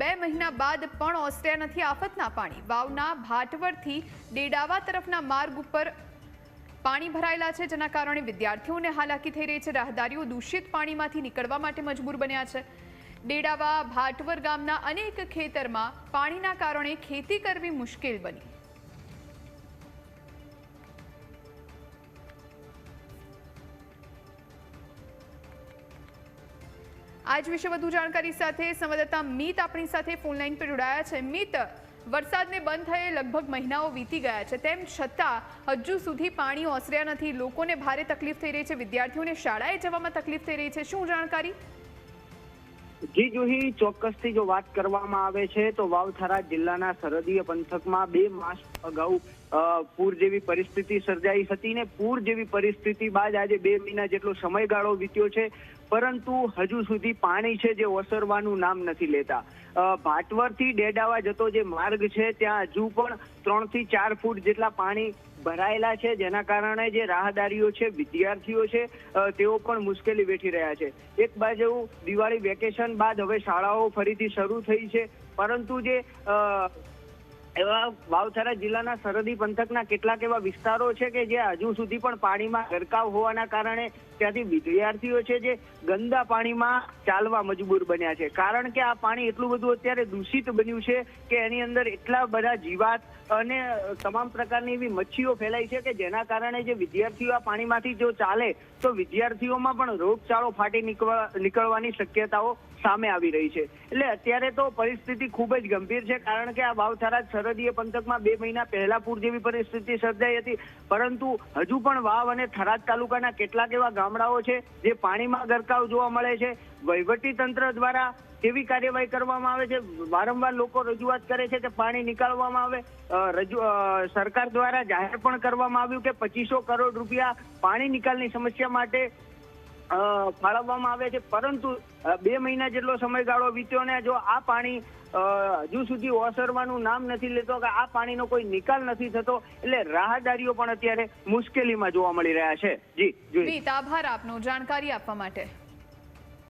બે મહિના બાદ પણ ઓસર્યા નથી આફતના પાણી. વાવના ભાટવરથી ડેડાવા તરફના માર્ગ ઉપર પાણી ભરાયેલા છે, જેના કારણે વિદ્યાર્થીઓને હાલાકી થઈ રહી છે. રાહદારીઓ દૂષિત પાણીમાંથી નીકળવા માટે મજબૂર બન્યા છે. ડેડાવા ભાટવર ગામના અનેક ખેતરમાં પાણીના કારણે ખેતી કરવી મુશ્કેલ બની. આજ વિશે વધુ જાણકારી સાથે સંવાદદાતા મિત આપણી સાથે ફોનલાઈન પર જોડાયા છે. મિત, વરસાદને બંધ થયે લગભગ મહિનાઓ વીતી ગયા છે. તેમ છતાં, હજુ સુધી પાણી ઓસર્યા નથી. લોકોને ભારે તકલીફ થઈ રહી છે. વિદ્યાર્થીઓને શાળાએ જવામાં તકલીફ થઈ રહી છે. શું જાણકારી? જી જુહી ચોક્કસથી જો વાત કરવામાં આવે છે, તો વાવથારા જિલ્લાના સરહદીય પંથકમાં બે માસ અગાઉ પૂર જેવી પરિસ્થિતિ સર્જાઈ હતી ને પૂર જેવી પરિસ્થિતિ બાદ આજે બે મહિના જેટલો સમયગાળો વીત્યો છે, પરંતુ હજુ સુધી પાણી છે જે ઓસરવાનું નામ નથી લેતા. ભાટવરથી ડેડાવા જતો જે માર્ગ છે, ત્યાં હજુ પણ ત્રણથી ચાર ફૂટ જેટલા પાણી ભરાયેલા છે, જેના કારણે જે રાહદારીઓ છે, વિદ્યાર્થીઓ છે તેઓ પણ મુશ્કેલી વેઠી રહ્યા છે. એક બાજુ દિવાળી વેકેશન બાદ હવે શાળાઓ ફરીથી શરૂ થઈ છે, પરંતુ જે એવા વાવથરા જિલ્લાના સરહદી પંથકના કેટલાક એવા વિસ્તારો છે કે જે હજુ સુધી પણ પાણીમાં ગરકાવ હોવાના કારણે ત્યાંથી વિદ્યાર્થીઓ છે જે ગંદા પાણીમાં ચાલવા મજબૂર બન્યા છે. કારણ કે આ પાણી એટલું બધું અત્યારે દૂષિત બન્યું છે કે એની અંદર એટલા બધા જીવાત અને તમામ પ્રકારની એવી મચ્છીઓ ફેલાઈ છે કે જેના કારણે જે વિદ્યાર્થીઓ આ પાણીમાંથી જો ચાલે તો વિદ્યાર્થીઓમાં પણ રોગચાળો ફાટી નીકળવા, નીકળવાની શક્યતાઓ સામે આવી રહી છે. એટલે અત્યારે તો પરિસ્થિતિ ખૂબ જ ગંભીર છે કારણ કે આ વાવથારા સરહદીય પંથકમાં બે મહિના પહેલા પૂર જેવી પરિસ્થિતિ સર્જાઈ હતી. પરંતુ હજુ પણ વાવ અને થરાદ તાલુકાના કેટલાક એવા ગામડાઓ છે, જે પાણીમાં ગરકાવ જોવા મળે છે. વહીવટી તંત્ર દ્વારા કેવી કાર્યવાહી કરવામાં આવે છે? વારંવાર લોકો રજૂઆત કરે છે કે પાણી નીકાળવામાં આવે. રજૂ સરકાર દ્વારા જાહેર પણ કરવામાં આવ્યું કે પચીસો કરોડ રૂપિયા પાણી નિકાલની સમસ્યા માટે ફાળવવામાં આવે છે. પરંતુ બે મહિના જેટલો સમયગાળો વીત્યો ને જો આ પાણી હજુ સુધી ઓસરવાનું નામ નથી લેતો કે આ પાણીનો કોઈ નિકાલ નથી થતો, એટલે રાહદારીઓ પણ અત્યારે મુશ્કેલીમાં જોવા મળી રહ્યા છે. જી જોઈએ આભાર આપનો. જાણકારી આપવા માટે.